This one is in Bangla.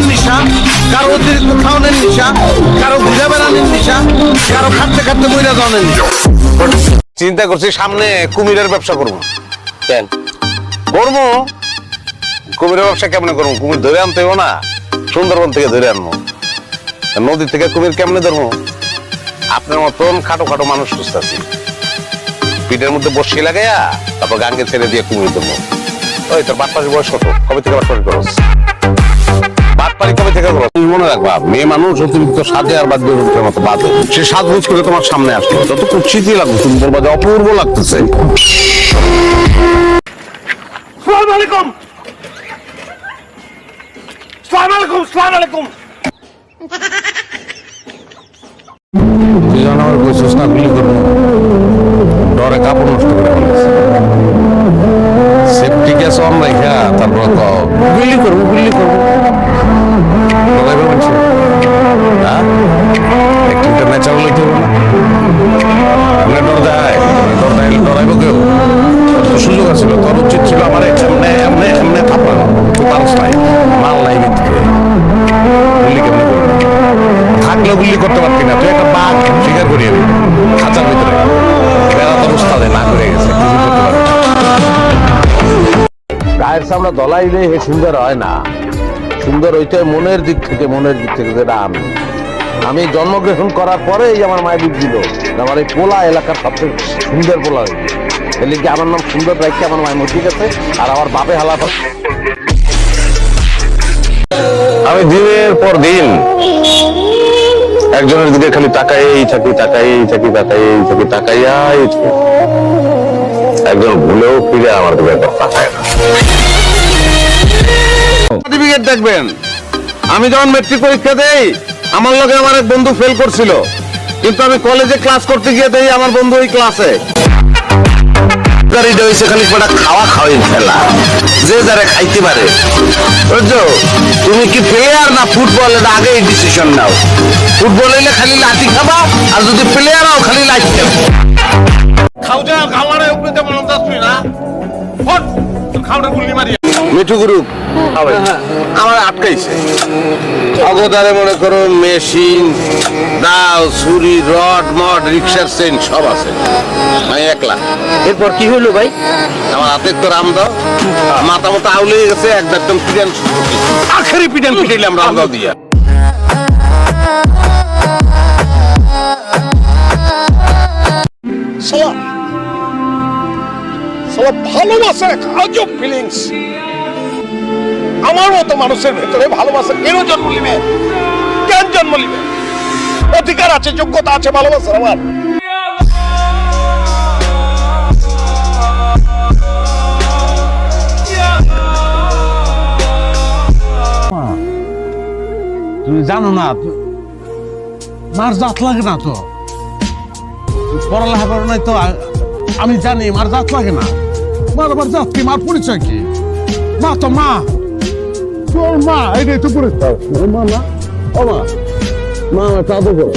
ঘুমের নিশা কারও অতিরিক্ত খাওয়ানোর নিশা কারও ঘুরে বেড়ানোর নিশা কারও খাটতে খাটতে জনের চিন্তা করছি সামনে কুমিরের ব্যবসা করব। কেন? করব? কুমিরের ব্যবসা কেমনে করব? কুমির ধরে আনতে হবে না। সুন্দরবন থেকে ধরে আনব। নদী থেকে কুমির কেমনে ধরবো? আপনার মতন খাটো খাটো মানুষ খুঁজতেছি পিঠের মধ্যে বসি লাগাইয়া তারপর গাঙ্গে ছেড়ে দিয়ে কুমির দেবো ওই তোর বাটপাশি বয়স কত? কবে থেকে বাটপাশি করস বাটপাড়ি কবে থেকে করস তুমি মনে রাখবা মেয়ে মানুষ অতিরিক্ত সাজে আর বাদ দিয়ে মতো বাদে সে সাজগুজ করে তোমার সামনে আসলো যত কুচ্ছিতই লাগবে তুমি বলবা যে অপূর্ব লাগতেছে। সালাম আলাইকুম। সালাম আলাইকুম সালাম আলাইকুম। তুই যেন না গুলি করব। ডরে কাপড় নষ্ট করে সেফটি গ্যাস অন রেখা তারপর গুলি করব গুলি করব। একটু ন্যাচারাল হইতে হবে না ডর দেয় ডর দেয় ডরাইব কেউ সুযোগ আছিল তোর উচিত ছিল আমার এমনে এমনে এমনে থাপানো পারস নাই মাল নাই ভিতরে গুলি কেমনে থাকলেও গুলি করতে পারতি না তুই একটা বাঘ শিকার করি আমি খাঁচার ভিতরে বেড়া তোর উস্তাদে না করে গেছে গায়ের সামনে দলাইলে হে সুন্দর হয় না সুন্দর হইতে মনের দিক থেকে মনের দিক থেকে যেটা আমি আমি জন্মগ্রহণ করার পরেই আমার মায়ের দিক দিল। আমার এই পোলা এলাকার সবচেয়ে সুন্দর পোলা হয়েছে। এর কি আমার নাম সুন্দর রাখছে আমার মায়ের মধ্যে গেছে আর আমার বাপে হালা আমি দিনের পর দিন একজনের দিকে খালি তাকাইয়েই থাকি তাকাইয়েই থাকি তাকাইয়েই থাকি তাকাইয়াই থাকি। একজন ভুলেও ফিরে আমার দিকে একবার তাকায় না। সার্টিফিকেট দেখবেন। আমি যখন মেট্রিক পরীক্ষা দেই আমার লগে আমার এক বন্ধু ফেল করছিল। কিন্তু আমি কলেজে ক্লাস করতে গিয়ে দেই আমার বন্ধু ওই ক্লাসে গাড়িটা হয়েছে খালি কটা খাওয়া খাওয়াই খেলা। যে যারা খাইতে পারে। বুঝছ? তুমি কি প্লেয়ার না ফুটবল এটা আগে ডিসিশন নাও। ফুটবল হইলে খালি লাঠি খাবা, আর যদি প্লেয়ার হও খালি লাঠি খাবা। খাওয়া খাওয়ারে উপরে না ফট খাওয়াটা গুলি মারি মিঠু গ্রুপ? আমার আটকাইছে। অগদারে মনে করো মেশিন দাও ছুরি রড মড রিক্সার চেন সব আছে। আমি একলা। এরপর কি হলো ভাই? আমার হাতে তো রাম দাও মাথা মতো আউলে গেছে একদম একদম পিটান আখেরি পিটান পিটাইলাম রাম দাও দিয়া। সালা সালা ভালোবাসা এক আজব ফিলিংস আমার মতো মানুষের ভেতরে ভালোবাসা কেন জন্ম নিবে? কেন জন্ম নিবে? অধিকার আছে, যোগ্যতা আছে, ভালোবাসার আমার তুমি জানো না মার জাত লাগে না তো। পড়ালেখা করো তো আমি জানি মার জাত লাগে না। মার আবার জাত কি? মার পরিচয় কি? মা তো মা। তোর মা এটাই তো পরে ওর মা না ও মা মা আমার চাঁদো করো